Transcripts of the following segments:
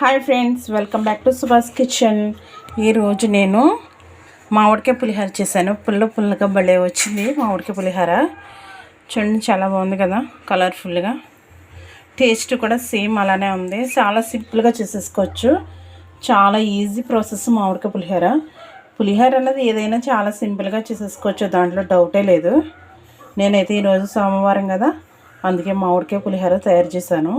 Hi friends welcome back to Subhash kitchen ఈరోజు నేను మామిడికాయ పులిహోర చేశాను. పుల్ల పుల్లగా భలే వచ్చింది మామిడికాయ పులిహోర. చూడండి చాలా బాగుంది కదా కలర్ఫుల్గా టేస్ట్ కూడా సేమ్ అలానే ఉంది. చాలా సింపుల్గా చేసేసుకోవచ్చు. చాలా ఈజీ ప్రాసెస్ మామిడికాయ పులిహోర. పులిహోర అన్నది ఏదైనా చాలా సింపుల్గా చేసేసుకోవచ్చు దాంట్లో డౌటే లేదు. నేనైతే ఈరోజు సోమవారం కదా అందుకే మామిడికాయ పులిహోర తయారు చేశాను.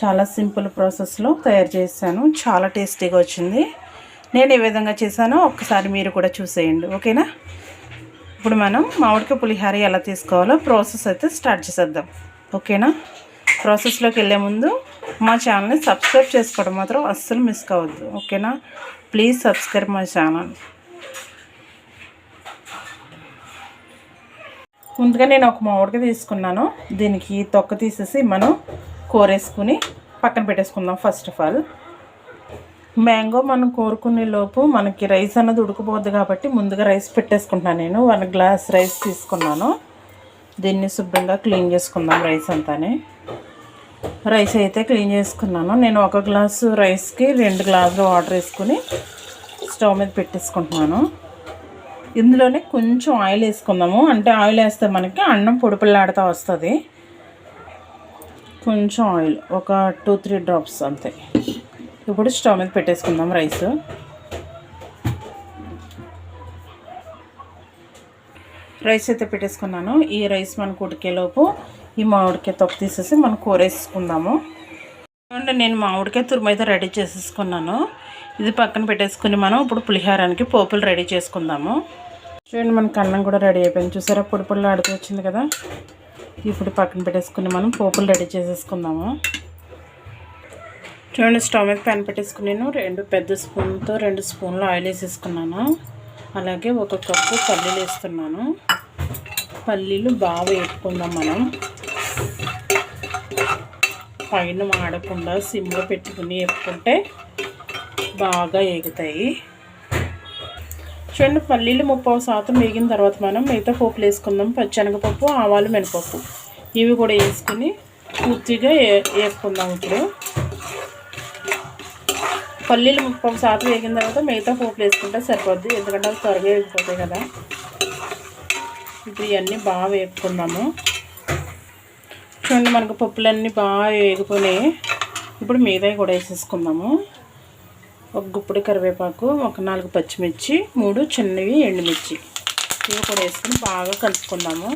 చాలా సింపుల్ ప్రాసెస్లో తయారు చేశాను. చాలా టేస్టీగా వచ్చింది. నేను ఏ విధంగా చేశానో ఒక్కసారి మీరు కూడా చూసేయండి. ఓకేనా? ఇప్పుడు మనం మామిడికాయ పులిహోర ఎలా తీసుకోవాలో ప్రాసెస్ అయితే స్టార్ట్ చేసేద్దాం. ఓకేనా? ప్రాసెస్లోకి వెళ్ళే ముందు మా ఛానల్ని సబ్స్క్రైబ్ చేసుకోవడం మాత్రం అస్సలు మిస్ కావద్దు. ఓకేనా? Please subscribe my channel. ముందుగా నేను ఒక మామిడికాయ తీసుకున్నాను. దీనికి తొక్క తీసేసి మనం కూరేసుకుని పక్కన పెట్టేసుకుందాం ఫస్ట్ ఆఫ్ ఆల్ మ్యాంగో మనం కోరుకునే లోపు మనకి రైస్ అన్నది ఉడకపోద్ది కాబట్టి ముందుగా రైస్ పెట్టేసుకుంటున్నాను నేను. వన్ గ్లాస్ రైస్ తీసుకున్నాను. దీన్ని శుభ్రంగా క్లీన్ చేసుకుందాం రైస్ అంతానే. రైస్ అయితే క్లీన్ చేసుకున్నాను. నేను ఒక గ్లాసు రైస్కి రెండు గ్లాసులు వాటర్ వేసుకుని స్టవ్ మీద పెట్టేసుకుంటున్నాను. ఇందులోనే కొంచెం ఆయిల్ వేసుకుందాము. అంటే ఆయిల్ వేస్తే మనకి అన్నం పొడిపిల్లాడుతూ వస్తుంది. కొంచెం ఆయిల్ ఒక టూ త్రీ డ్రాప్స్ అంతే. ఇప్పుడు స్టవ్ మీద పెట్టేసుకుందాం రైస్. రైస్ అయితే పెట్టేసుకున్నాను. ఈ రైస్ మనకు ఉడికేలోపు ఈ మామిడికాయ తొక్క తీసేసి మనం కూర వేసుకుందాము అంటే నేను మామిడికాయ తురుము అయితే రెడీ చేసేసుకున్నాను. ఇది పక్కన పెట్టేసుకుని మనం ఇప్పుడు పులిహారానికి పోపులు రెడీ చేసుకుందాము. చూడండి మనకి అన్నం కూడా రెడీ అయిపోయింది. చూసారా? పొడి పొడిలో ఆడుతూ వచ్చింది కదా? ఇప్పుడు పక్కన పెట్టేసుకుని మనం పోపులు రెడీ చేసేసుకుందాము. చూడండి స్టవ్ మీద ప్యాన్ పెట్టేసుకున్నాను రెండు పెద్ద స్పూన్తో రెండు స్పూన్లు ఆయిల్ వేసేసుకున్నాను. అలాగే ఒక కప్పు పల్లీలు వేస్తున్నాను. పల్లీలు బాగా వేపుకుందాం మనం. పైన మాడకుండా సిమ్లో పెట్టుకుని వేపుకుంటే బాగా ఎగుతాయి చూడండి పల్లీలు ముప్పావు శాతం వేగిన తర్వాత మనం మిగతా పోపులు వేసుకుందాం. పచ్చనగపప్పు ఆవాలు మినపప్పు. ఇవి కూడా వేసుకుని పూర్తిగా వేసుకుందాం ఇప్పుడు. పల్లీలు ముప్పావు శాతం వేగిన తర్వాత మిగతా పోపులు వేసుకుంటే సరిపోద్ది. ఎందుకంటే అవి త్వరగా వేగిపోతాయి కదా. ఇప్పుడు ఇవన్నీ బాగా వేపుకుందాము. చూడండి మనకు పప్పులన్నీ బాగా వేగిపోయినాయి. ఇప్పుడు మిగతాయి కూడా వేసేసుకుందాము. ఒక గుప్పుడు కరివేపాకు ఒక నాలుగు పచ్చిమిర్చి మూడు చిన్నవి ఎండుమిర్చి. ఇవి కూడా వేసుకుని బాగా కలుపుకుందాము.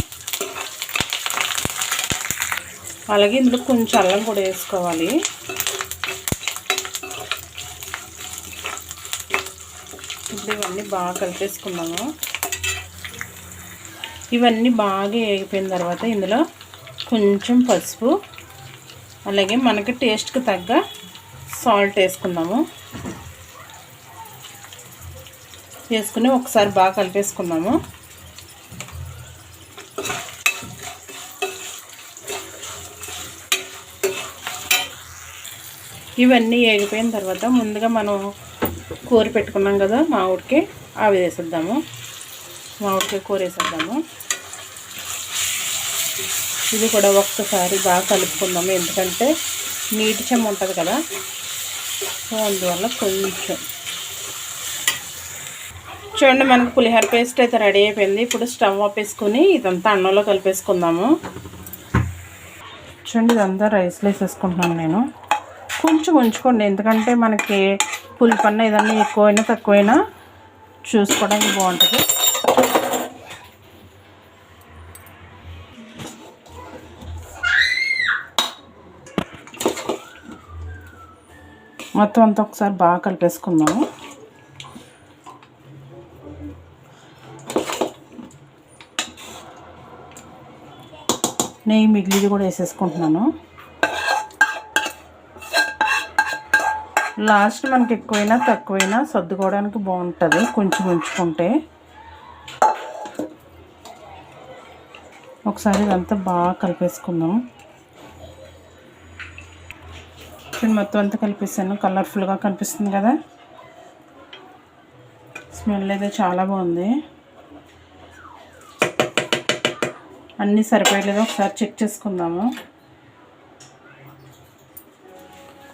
అలాగే ఇందులో కొంచెం అల్లం కూడా వేసుకోవాలి. ఇప్పుడు ఇవన్నీ బాగా కలిపేసుకున్నాము ఇవన్నీ బాగా వేగిపోయిన తర్వాత ఇందులో కొంచెం పసుపు అలాగే మనకి టేస్ట్కి తగ్గ సాల్ట్ వేసుకుందాము. వేసుకుని ఒకసారి బాగా కలిపేసుకుందాము. ఇవన్నీ ఏగిపోయిన తర్వాత ముందుగా మనం కూర పెట్టుకున్నాం కదా మామిడికి అవి వేసేద్దాము. మామిడికాయ కూర వేసేద్దాము. ఇది కూడా ఒక్కసారి బాగా కలుపుకుందాము. ఎందుకంటే నీటి చెమ్మ ఉంటుంది కదా సో అందువల్ల కొంచెం చూడండి మనకు పులిహోర పేస్ట్ అయితే రెడీ అయిపోయింది. ఇప్పుడు స్టవ్ ఆపేసుకుని ఇదంతా అన్నంలో కలిపేసుకుందాము. చూడండి ఇదంతా రైస్లో వేసేసుకుంటున్నాను నేను. కొంచెం ఉంచుకోండి ఎందుకంటే మనకి పులిపన్న ఏదన్నా ఎక్కువైనా తక్కువైనా చూసుకోవడానికి బాగుంటుంది. మొత్తం అంతా ఒకసారి బాగా కలిపేసుకుందాము. నెయ్యి మిగిలిది కూడా వేసేసుకుంటున్నాను. లాస్ట్ మనకి ఎక్కువైనా తక్కువైనా సర్దుకోవడానికి బాగుంటుంది కొంచెం ఉంచుకుంటే. ఒకసారి ఇదంతా బాగా కలిపేసుకుందాం. ఇప్పుడు మొత్తం అంతా కలిపేసాను కలర్ఫుల్గా కనిపిస్తుంది కదా. స్మెల్ అయితే చాలా బాగుంది. అన్నీ సరిపోయలేదో ఒకసారి చెక్ చేసుకుందాము.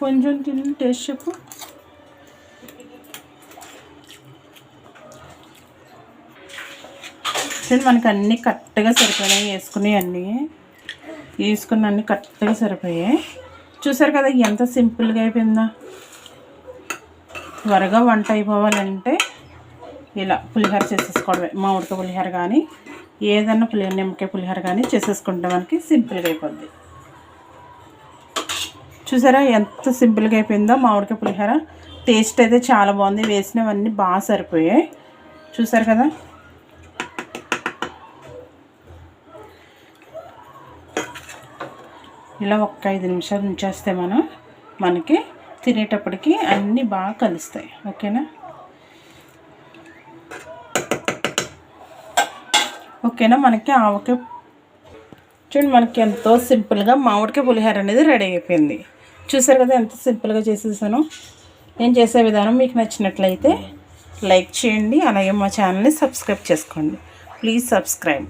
కొంచెం తిని టేస్ట్ చెప్పు. చూడండి మనకి అన్నీ కరెక్ట్గా సరిపోయినాయి. వేసుకున్నాయి అన్నీ. వేసుకున్న అన్నీ కరెక్ట్గా సరిపోయాయి. చూసారు కదా ఎంత సింపుల్గా అయిపోయిందా? త్వరగా వంట అయిపోవాలంటే ఇలా పులిహోర చేసేసుకోవడమే. మామిడితో పులిహోర కానీ ఏదన్నా పులిహోర నిమ్మకాయ పులిహోర కానీ చేసేసుకుంటే మనకి సింపుల్గా అయిపోద్ది. చూసారా ఎంత సింపుల్గా అయిపోయిందో మామిడికాయ పులిహోర. టేస్ట్ అయితే చాలా బాగుంది. వేసినవన్నీ బాగా సరిపోయాయి. చూసారు కదా? ఇలా ఒక్క ఐదు నిమిషాలు ఉంచేస్తే మనం మనకి తినేటప్పటికి అన్నీ బాగా కలుస్తాయి. ఓకేనా? ఓకేనా? మనకి ఆవకాయ చూడండి మనకి ఎంతో సింపుల్గా మామిడికాయ పులిహోర అనేది రెడీ అయిపోయింది. చూసారు కదా ఎంత సింపుల్గా చేసేసాను. నేను చేసే విధానం మీకు నచ్చినట్లయితే లైక్ చేయండి అలాగే మా ఛానల్ని సబ్స్క్రైబ్ చేసుకోండి. Please subscribe.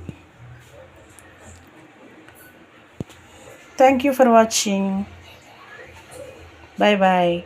Thank you for watching. Bye bye.